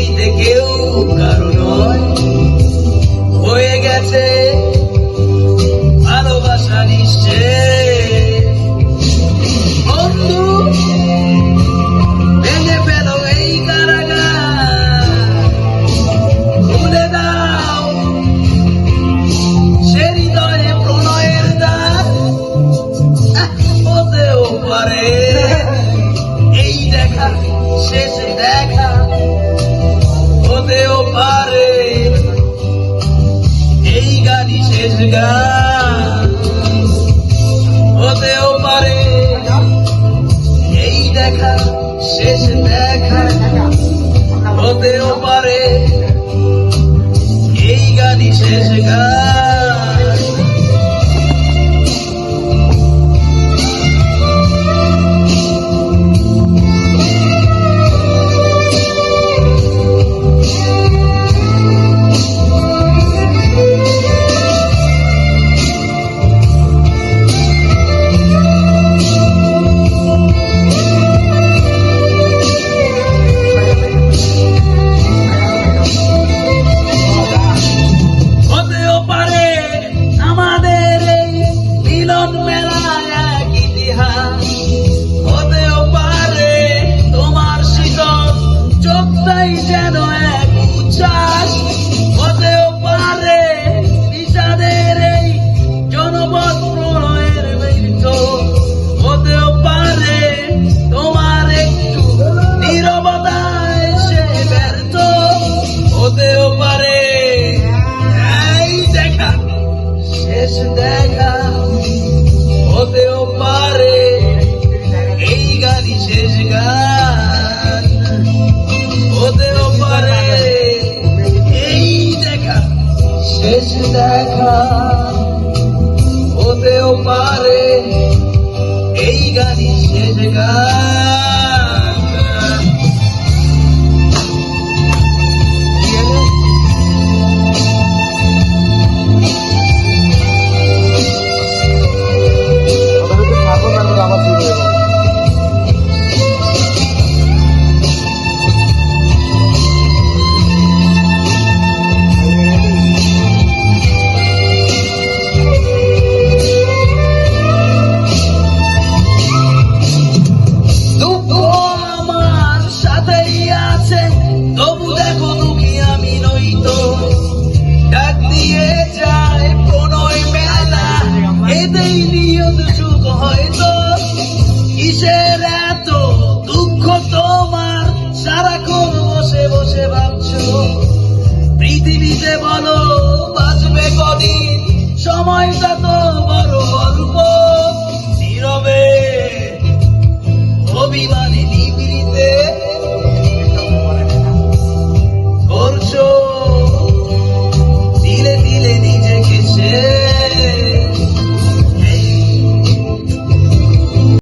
vida que eu quero, caro nós. God. শেষ দেখা। হতেও পারে এই গাড়ি শেষ গান। হতেও পারে এই দেখা শেষ দেখা। হতেও পারে এই গাড়ি শেষ গান। কিসের এত দুঃখ তোমার, সারাক্ষণ বসে বসে ভাবছ। পৃথিবীতে বলো, বাঁচবে কদিন? সময়টা তো বড় অল্প। নীরবে